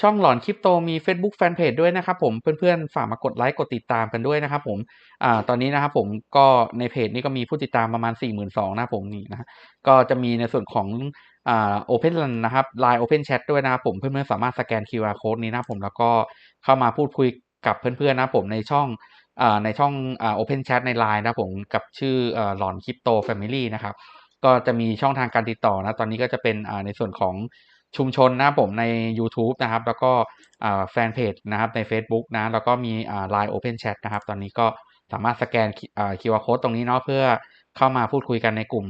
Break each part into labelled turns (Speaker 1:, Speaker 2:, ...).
Speaker 1: ช่องหลอนคริปโตมี Facebook Fanpage ด้วยนะครับผมเพื่อนๆ ฝากมากดไลค์กดติดตามกันด้วยนะครับผมอ่าตอนนี้นะครับผมก็ในเพจนี้ก็มีผู้ติดตามประมาณ 4 2 0 0 0นะผมนี่นะก็จะมีในส่วนของอ่า Open นะครับ Line Open Chat ด้วยนะครับผมเพื่อนๆ สามารถสแกน QR Code นี้นะผมแล้วก็เข้ามาพูดคุยกับเพื่อนๆนะผมในช่องอ่าในช่องอ่า Open Chat ใน Line นะผมกับชื่ออ่อหลอนคริปโต Family นะครับก็จะมีช่องทางการติดต่อนะตอนนี้ก็จะเป็นอ่าในส่วนของ ชุมชนนะครับผมใน YouTube นะครับ แล้วก็แฟนเพจนะครับใน Facebook นะแล้วก็มีอ่า Line Open Chat นะครับ ตอนนี้ก็สามารถสแกนคิวอา QR Code ตรงนี้เนาะเพื่อเข้ามาพูดคุยกันในกลุ่ม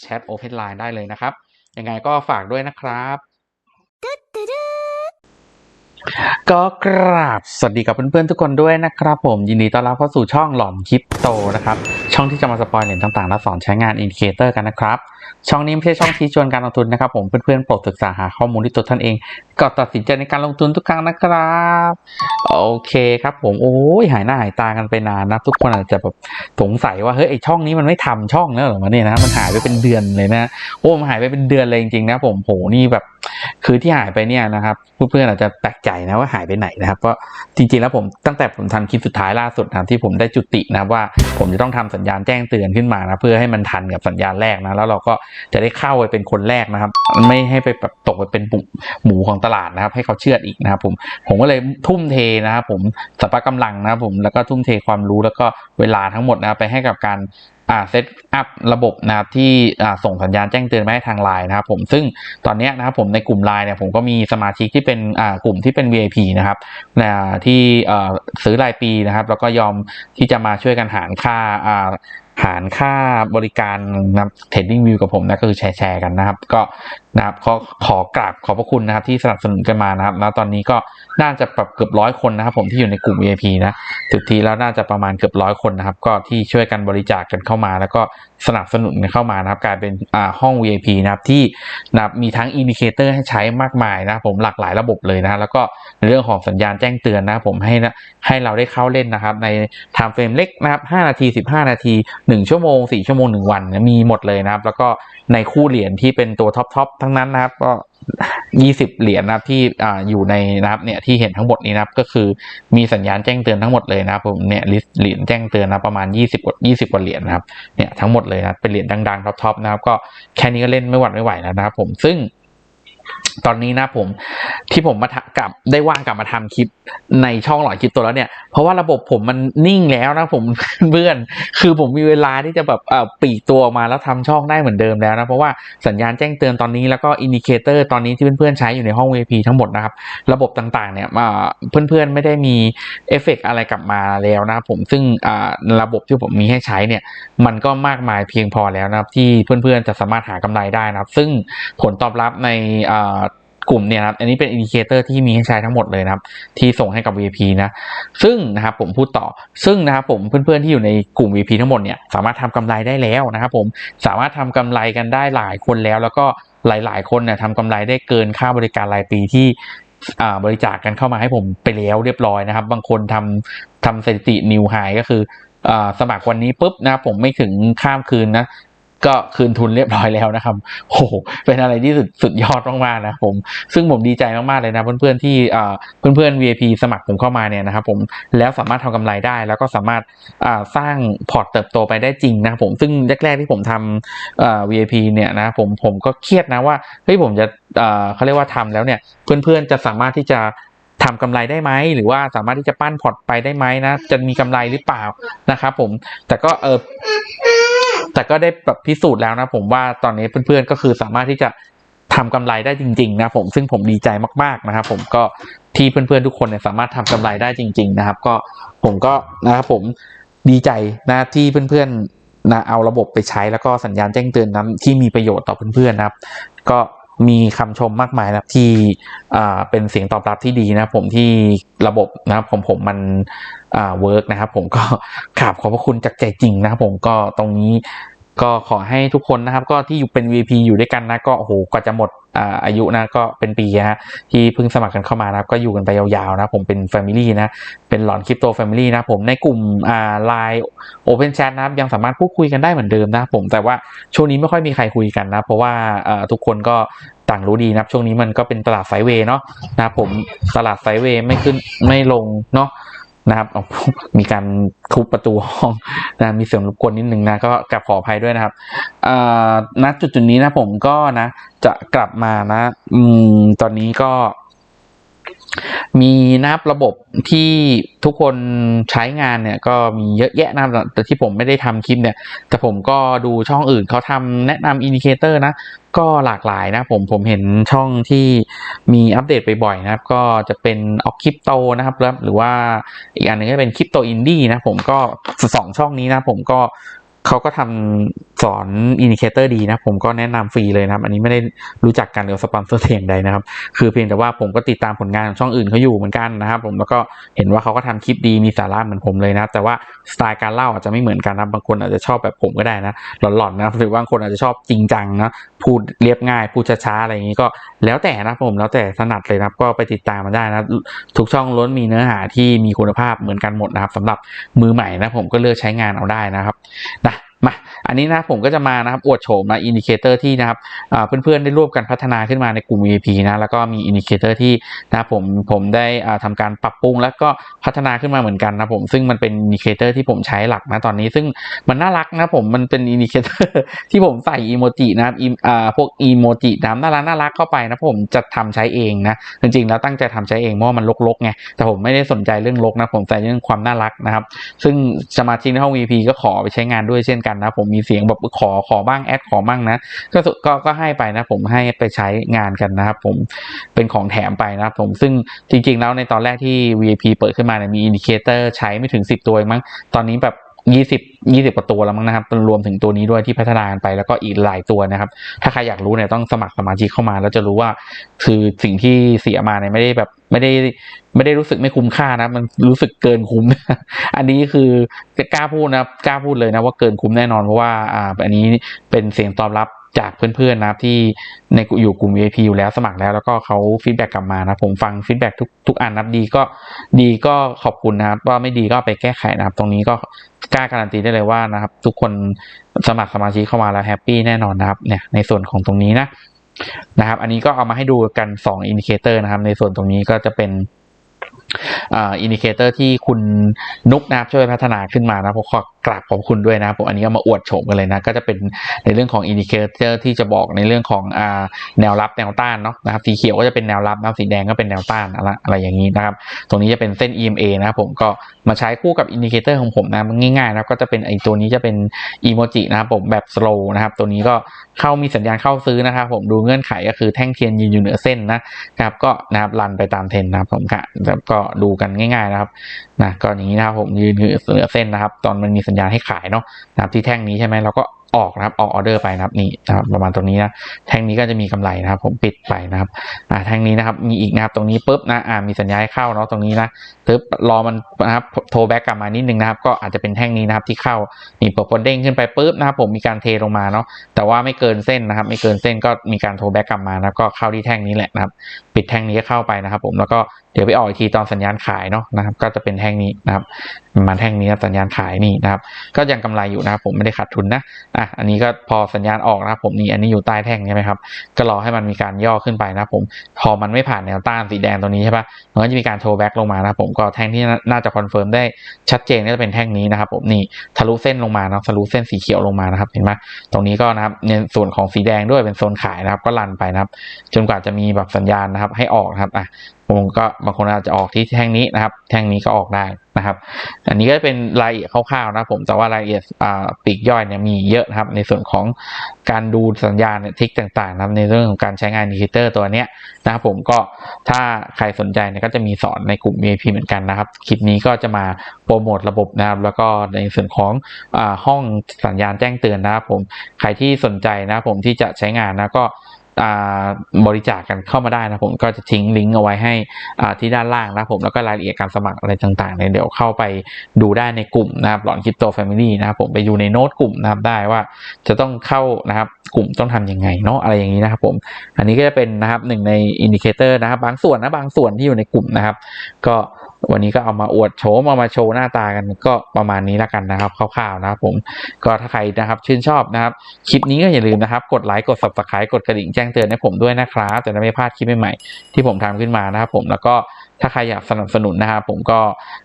Speaker 1: แชท Open Line ได้เลยนะครับ ยังไงก็ฝากด้วยนะครับก็กราบสวัสดีกับเพื่อนๆทุกคนด้วยนะครับผมยินดีต้อนรับเข้าสู่ช่องหลอนคริปโตนะครับช่องที่จะมาสปอยเหรียญต่างๆ และสอนใช้งานอินดิเคเตอร์กันนะครับ ช่องนี้ไม่ใช่ช่องชี้ชวนการลงทุนนะครับ ผมเพื่อนๆโปรดศึกษาหาข้อมูลที่ตัวท่านเองก่อนตัดสินใจในการลงทุนทุกครั้งนะครับ โอเคครับผมโอ้ยหายหน้าหายตากันไปนานนะ ทุกคนอาจจะแบบสงสัยว่าเฮ้ยไอช่องนี้มันไม่ทำช่องแล้วหรอวะเนี่ยนะมันหายไปเป็นเดือนเลยนะโอ้มันหายไปเป็นเดือนเลยจริงๆนะผมโหนี่แบบ คือที่หายไปเนี่ยนะครับเพื่อนๆอาจจะแปลกใจนะว่าหายไปไหนนะครับเพราะจริงๆแล้วผมตั้งแต่ผมทำคลิปสุดท้ายล่าสุดนะครับที่ผมได้จุตินะว่าผมจะต้องทำสัญญญาณแจ้งเตือนขึ้นมานะเพื่อให้มันทันกับสัญญาณแรกนะแล้วเราก็จะได้เข้าไปเป็นคนแรกนะครับ ไม่ให้ไปแบบตกไปเป็นหมูหมูของตลาดนะครับ ให้เขาเชื่ออีกนะครับผมผมก็เลยทุ่มเทนะครับผมสัพพะกำลังนะครับผมแล้วก็ทุ่มเทความรู้แล้วก็เวลาทั้งหมดนะครับไปให้กับการ อ่าเซตอัพระบบนะครับที่อ่าส่งสัญญาณแจ้งเตือนมาให้ทางไลน์นะครับผมซึ่งตอนนี้นะครับผมในกลุ่มไลน์เนี่ยผมก็มีสมาชิกที่เป็นอ่ากลุ่มที่เป็น VIP นะครับนะที่อ่าซื้อรายปีนะครับ แล้วก็ยอมที่จะมาช่วยกันหารค่าอ่าหารค่าบริการนะครับเทรดดิ้งวิวกับผมนะก็คือแชร์แชร์กันนะครับ ก็นะครับขอขอกราบขอบพระคุณนะครับที่สนับสนุนกันมานะครับ แล้วตอนนี้ก็น่าจะแบบเกือบร้อยคนนะครับ ผมที่อยู่ในกลุ่ม VIP นะสุดทีแล้วน่าจะประมาณเกือบร้อยคนนะครับ ก็ที่ช่วยกันบริจาคกันเข้ามา แล้วก็สนับสนุนกันเข้ามานะครับกลายเป็นอ่าห้อง VIP นะครับที่นะครับมีทั้งอินดิเคเตอร์ให้ใช้มากมายนะผมหลากหลายระบบเลยนะแล้วก็ในเรื่องของสัญญาณแจ้งเตือนนะผมให้นะให้เราได้เข้าเล่นนะครับ ในไทม์เฟรมเล็กนะครับ5นาที 15 นาที 1 ชั่วโมง 4 ชั่วโมง 1 วันนี่ยมีหมดเลยนะครับ แล้วก็ในคู่เหรียญที่เป็นตัวท็อปทั้งนั้นนะครับก็20เหรียญนะครับที่อ่าอยู่ในนะครับเนี่ยที่เห็นทั้งหมดนี้นะครับก็คือมีสัญญาณแจ้งเตือนทั้งหมดเลยนะครับผมเนี่ยลิสต์เหรียญแจ้งเตือนนะประมาณ20กว่า20กว่าเหรียญนะครับเนี่ยทั้งหมดเลยนะเป็นเหรียญดังๆท็อปๆนะครับก็แค่นี้ก็เล่นไม่หวัดไม่ไหวแล้วนะครับผมซึ่ง ตอนนี้นะผมที่ผมมากลับได้ว่างกลับมาทำคลิปในช่องหลอยคลิปตัวแล้วเนี่ย เพราะว่าระบบผมมันนิ่งแล้วนะผมเพื่อนคือผมมีเวลาที่จะแบบเอ่อปีกตัวมาแล้วทำช่องได้เหมือนเดิมแล้วนะ เพราะว่าสัญญาณแจ้งเตือนตอนนี้แล้วก็อินดิเคเตอร์ตอนนี้ที่เพื่อนๆใช้อยู่ในห้อง VP ทั้งหมดนะครับ ระบบต่างๆเนี่ยเพื่อนๆไม่ได้มีเอฟเฟกต์อะไรกลับมาแล้วนะผมซึ่งระบบที่ผมมีให้ใช้เนี่ย มันก็มากมายเพียงพอแล้วนะครับที่เพื่อนๆจะสามารถหากำไรได้นะครับ ซึ่งผลตอบรับในอ่กลุ่มเนี่ยครับ อันนี้เป็นอินดิเคเตอร์ที่มีให้ใช้ทั้งหมดเลยนะครับ ที่ส่งให้กับ VP นะ ซึ่งนะครับผมพูดต่อ ซึ่งนะครับผมเพื่อนๆที่อยู่ในกลุ่ม VP ทั้งหมดเนี่ยสามารถทำกำไรได้แล้วนะครับผม สามารถทำกำไรกันได้หลายคนแล้ว แล้วก็หลายๆ คนเนี่ยทำกำไรได้เกินค่าบริการรายปีที่บริจาคกันเข้ามาให้ผมไปแล้วเรียบร้อยนะครับ บางคนทำทำสถิตินิวไฮก็คืออสมัครวันนี้ปุ๊บนะผมไม่ถึงข้ามคืนนะ ก็คืนทุนเรียบร้อยแล้วนะครับโอ้โหเป็นอะไรที่สุดสุดยอดมากๆนะผม ซึ่งผมดีใจมากๆเลยนะเพื่อนๆที่เพื่อนๆ VIP สมัครผมเข้ามาเนี่ยนะครับผมแล้วสามารถทำกำไรได้ แล้วก็สามารถสร้างพอร์ตเติบโตไปได้จริงนะครับผมซึ่งแรกๆที่ผมทำอ่า VIP เนี่ยนะผมผมก็เครียดนะว่าเฮ้ยผมจะเขาเรียกว่าทำแล้วเนี่ยเพื่อนๆจะสามารถที่จะทำกำไรได้ไหมหรือว่าสามารถที่จะปั้นพอร์ตไปได้ไหมนะจะมีกำไรหรือเปล่านะครับผมแต่ก็เออ แต่ก็ได้แบบพิสูจน์แล้วนะผมว่าตอนนี้เพื่อนๆก็คือสามารถที่จะทำกำไรได้จริง ๆ นะผมซึ่งผมดีใจมากๆนะครับ ผมก็ที่เพื่อนๆทุกคนเนี่ยสามารถทำกำไรได้จริง ๆ นะครับ ก็ผมก็นะครับผมดีใจนะที่เพื่อนๆนะเอาระบบไปใช้แล้วก็สัญญาณแจ้งเตือนนั้นที่มีประโยชน์ต่อเพื่อนๆนะครับ ก็ มีคำชมมากมายนะที่เป็นเสียงตอบรับที่ดีนะผมที่ระบบนะครับผมผมมันเวิร์กนะครับผมก็กราบขอบพระคุณจากใจจริงนะครับผมก็ตรงนี้ ก็ขอให้ทุกคนนะครับก็ที่อยู่เป็น VP อยู่ด้วยกันนะก็โอ้โหกว่าจะหมดอาอายุนะก็เป็นปีนะที่เพิ่งสมัครกันเข้ามานะครับก็อยู่กันไปยาวๆนะผมเป็น Family นะเป็นหลอนคริปโตแฟมิลี่นะผมในกลุ่มอ่าไลน์โอเพนแชทนะครับยังสามารถพูดคุยกันได้เหมือนเดิมนะผมแต่ว่าช่วงนี้ไม่ค่อยมีใครคุยกันนะ เพราะว่าทุกคนก็ต่างรู้ดีนะช่วงนี้มันก็เป็นตลาดไซเวย์เนาะนะผมตลาดไซเวย์ไม่ขึ้นไม่ลงเนาะ นะครับมีการทุบประตูห้องนะมีเสียงรบกวนนิดนึงนะก็กลับขออภัยด้วยนะครับณจุดจุดนี้นะผมก็นะ จะกลับมานะ อืมตอนนี้ก็ มีนับระบบที่ทุกคนใช้งานเนี่ยก็มีเยอะแยะนะครับแต่ที่ผมไม่ได้ทำคลิปเนี่ย แต่ผมก็ดูช่องอื่นเขาทำแนะนำอินดิเคเตอร์นะ ก็หลากหลายนะผมผมเห็นช่องที่มีอัปเดตไปบ่อยนะครับ ก็จะเป็นออกคริปโตนะครับ หรือว่าอีกอันหนึงก็เป็นคริปโตอินดี้นะผมก็สองช่องนี้นะผมก็ เขาก็ทำสอนอินดิเคเตอร์ดีนะ ผมก็แนะนำฟรีเลยนะครับ อันนี้ไม่ได้รู้จักกันหรือสปอนเซอร์เทียงใดนะครับ คือเพียงแต่ว่าผมก็ติดตามผลงานของช่องอื่นเขาอยู่เหมือนกันนะครับผมแล้วก็เห็นว่าเขาก็ทำคลิปดีมีสาระเหมือนผมเลยนะ แต่ว่าสไตล์การเล่าอาจจะไม่เหมือนกันนะบางคนอาจจะชอบแบบผมก็ได้นะ หลอนๆนะหรือว่าบางคนอาจจะชอบจริงจังนะพูดเรียบง่าย พูดช้าๆอะไรอย่างนี้ก็แล้วแต่นะผมแล้วแต่ถนัดเลยนะก็ไปติดตามมาได้นะทุกช่องล้นมีเนื้อหาที่มีคุณภาพเหมือนกันหมดนะครับสำหรับมือใหม่นะผมก็เลือกใช้งานเอาได้นะครับนะ มาอันนี้นะผมก็จะมานะครับอวดโฉมนะอินดิเคเตอร์ที่นะครับเพื่อนๆได้ร่วมกันพัฒนาขึ้นมาในกลุ่ม VIP นะแล้วก็มีอินดิเคเตอร์ที่นะผมผมได้อ่าทำการปรับปรุงแล้วก็พัฒนาขึ้นมาเหมือนกันนะผมซึ่งมันเป็นอินดิเคเตอร์ที่ผมใช้หลักนะตอนนี้ ซึ่งมันน่ารักนะผมมันเป็นอินดิเคเตอร์ที่ผมใส่อีโมจินะครับอีอ่าพวกอีโมจิน้ำน่ารักน่ารักเข้าไปนะผมจะทำใช้เองนะจริงๆ แล้วตั้งใจทำใช้เองเพราะว่ามันลกๆไงแต่ผมไม่ได้สนใจเรื่องลกนะผมใส่เรื่องความน่ารักนะครับซึ่งสมาชิกในห้อง VP ก็ขอไปใช้งานด้วยเช่นกันนะ ผมมีเสียงแบบขอขอบ้างแอดขอบ้างนะก็สุก็ก็ให้ไปนะผมให้ไปใช้งานกันนะครับผมเป็นของแถมไปนะครับผมซึ่งจริง ๆ แล้วในตอนแรกที่ VIP เปิดขึ้นมาเนี่ยมีอินดิเคเตอร์ใช้ไม่ถึง 10 ตัวมั้งตอนนี้แบบ20 20กว่าตัวแล้วมั้งนะครับรวมถึงตัวนี้ด้วยที่พัฒนากันไปแล้วก็อีกหลายตัวนะครับ ถ้าใครอยากรู้เนี่ยต้องสมัครสมาชิกเข้ามา แล้วจะรู้ว่าคือสิ่งที่เสียมาเนี่ยไม่ได้แบบ ไม่ได้ไม่ได้รู้สึกไม่คุ้มค่านะ มันรู้สึกเกินคุ้ม อันนี้คือจะกล้าพูดนะกล้าพูดเลยนะว่าเกินคุ้มแน่นอนเพราะว่าอ่าอันนี้เป็นเสียงตอบรับจากเพื่อนๆนะครับที่ในอยู่กลุ่ม VIP อยู่แล้วสมัครแล้ว แล้วก็เขาฟีดแบ็กกลับมานะผมฟังฟีดแบ็กทุกทุกอันนะครับดีก็ดีก็ขอบคุณนะครับ ว่าไม่ดีก็ไปแก้ไขนะครับ ตรงนี้ก็กล้าการันตีได้เลยว่านะครับ ทุกคนสมัครสมาชิกเข้ามาแล้วแฮปปี้แน่นอนนะครับเนี่ยในส่วนของตรงนี้นะ นะครับ อันนี้ก็เอามาให้ดูกัน2อินดิเคเตอร์นะครับ ในส่วนตรงนี้ก็จะเป็น อินดิเคเตอร์ที่คุณนุกนะครับช่วยพัฒนาขึ้นมานะผมขอกราบขอบคุณด้วยนะผมอันนี้ก็มาอวดโฉมกันเลยนะ ก็จะเป็นในเรื่องของอินดิเคเตอร์ที่จะบอกในเรื่องของอแนวรับแนวต้านเนาะนะครับสีเขียวก็จะเป็นแนวรับนะครับสีแดงก็เป็นแนวต้านอะไรอะไรอย่างนี้นะครับ ตรงนี้จะเป็นเส้น EMA นะครับผมก็มาใช้คู่กับอินดิเคเตอร์ของผมนะง่ายๆนะครับก็จะเป็นไอตัวนี้จะเป็นอีโมจินะครับผมแบบ slow นะครับตัวนี้ก็เข้ามีสัญญาณเข้าซื้อนะครับผมดูเงื่อนไขก็คือแท่งเทียนยืนอยู่เหนือเส้นนะครับก็นะครับรันไปตามเทรนนะครับผมค่ะก็ดูกันง่าย ๆนะครับนะก็อย่างนี้นะครับผมยืนเหนือเส้นนะครับ ตอนมันมีสัญญาณให้ขายเนาะนะครับที่แท่งนี้ใช่ไหมเราก็ออกนะครับออกออเดอร์ไปนะครับนี่นะครับประมาณตรงนี้นะแท่งนี้ก็จะมีกำไรนะครับ ผมปิดไปนะครับอ่าแท่งนี้นะครับมีอีกนะครับตรงนี้ปุ๊บนะอ่ามีสัญญาณเข้าเนาะตรงนี้นะปึ๊บรอมันนะครับโทรแบ็กกลับมานิดนึงนะครับ ก็อาจจะเป็นแท่งนี้นะครับที่เข้านี่ปกดเด้งขึ้นไปปุ๊บนะครับ ผมมีการเทลงมาเนาะแต่ว่าไม่เกินเส้นนะครับ ไม่เกินเส้นก็มีการโทรแบ็กกลับมานะก็เข้าที่แท่งนี้แหละนะครับปิดแท่งนี้เข้าไปนะครับ ผมแล้วก็เดี๋ยวไปออกอีกทีตอนสัญญาณขายเนาะนะครับ ก็จะเป็นแท่งนี้นะครับมาแท่งนี้นะสัญญาณขายนี่นะครับ ก็ยังกำไรอยู่นะครับ ผมไม่ได้ขาดทุนนะอะอันนี้ก็พอสัญญาณออกนะครับ ผมนี่อันนี้อยู่ใต้แท่งใช่ไหมครับก็รอให้มันมีการย่อขึ้นไปนะผม พอมันไม่ผ่านแนวต้านสีแดงตัวนี้ใช่ปะมันก็จะมีการโทรแบ็กลงมานะครับผมก็แท่งที่น่าจะคอนเฟิร์มได้ชัดเจนก็จะเป็นแท่งนี้นะครับ ผมนี่ทะลุเส้นลงมานะทะลุเส้นสีเขียวลงมานะครับ เห็นไหมตรงนี้ก็นะครับในส่วนของสีแดงด้วยเป็นโซนขายนะครับ ก็ลันไปนะครับ จนกว่าจะมีแบบสัญญาณนะครับให้ออกนะครับอะผมก็บางคนอาจจะออกที่แท่งนี้นะครับ แท่งนี้ก็ออกได้นะครับ อันนี้ก็เป็นรายละเอียดคร่าวๆนะผมแต่ว่ารายละเอียดอ่าปีกย่อยเนี่ยมีเยอะนะครับ ในส่วนของการดูสัญญาณทิกต่างๆนะครับในเรื่องของการใช้งานอินดิเคเตอร์ตัวเนี้ยนะครับผมก็ถ้าใครสนใจเนี่ยก็จะมีสอนในกลุ่ม VIP เหมือนกันนะครับ คลิปนี้ก็จะมาโปรโมทระบบนะครับ แล้วก็ในส่วนของอ่าห้องสัญญาณแจ้งเตือนนะครับผมใครที่สนใจนะผมที่จะใช้งานนะก็ บริจาคกันเข้ามาได้นะผมก็จะทิ้งลิงก์เอาไว้ให้ที่ด้านล่างนะผมแล้วก็รายละเอียดการสมัครอะไรต่างๆเนี่ยเดี๋ยวเข้าไปดูได้ในกลุ่มนะครับหลอนคริปโตแฟมิลี่นะครับผมไปอยู่ในโน้ตกลุ่มนะครับได้ว่าจะต้องเข้านะครับกลุ่มต้องทำยังไงเนาะอะไรอย่างนี้นะครับผม อันนี้ก็จะเป็นนะครับหนึ่งในอินดิเคเตอร์นะครับ บางส่วนนะบางส่วนที่อยู่ในกลุ่มนะครับ ก็วันนี้ก็เอามาอวดโชว์เอามาโชว์หน้าตากันก็ประมาณนี้แล้วกันนะครับคร่าวๆนะครับผมก็ถ้าใครนะครับชื่นชอบนะครับคลิปนี้ก็อย่าลืมนะครับ กดไลค์กด subscribe กดกระดิ่งแจ้งเตือนให้ผมด้วยนะครับ จะได้ไม่พลาดคลิปใหม่ๆที่ผมทำขึ้นมานะครับผมแล้วก็ ถ้าใครอยากสนับสนุนนะครับผมก็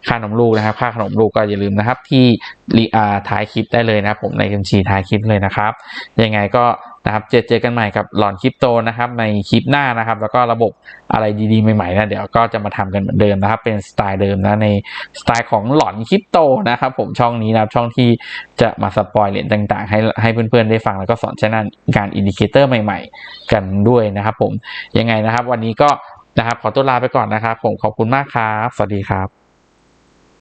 Speaker 1: ค่าขนมลูกนะครับ ค่าขนมลูกก็อย่าลืมนะครับ ที่รีอาท้ายคลิปได้เลยนะครับ ผมในบัญชีท้ายคลิปเลยนะครับ ยังไงก็นะครับเจอเจอกันใหม่กับหลอนคริปโตนะครับ ในคลิปหน้านะครับ แล้วก็ระบบอะไรดีๆใหม่ๆนะเดี๋ยวก็จะมาทำกันเหมือนเดิมนะครับ เป็นสไตล์เดิมนะในสไตล์ของหลอนคริปโตนะครับ ผมช่องนี้นะครับช่องที่จะมาสปอยเหรียญต่างๆ ให้ให้เพื่อนๆได้ฟังแล้วก็สอนใช้งานการอินดิเคเตอร์ใหม่ ๆ กันด้วยนะครับ ผมยังไงนะครับ วันนี้ก็ นะครับขอตัวลาไปก่อนนะครับผมขอบคุณมากครับ สวัสดีครับ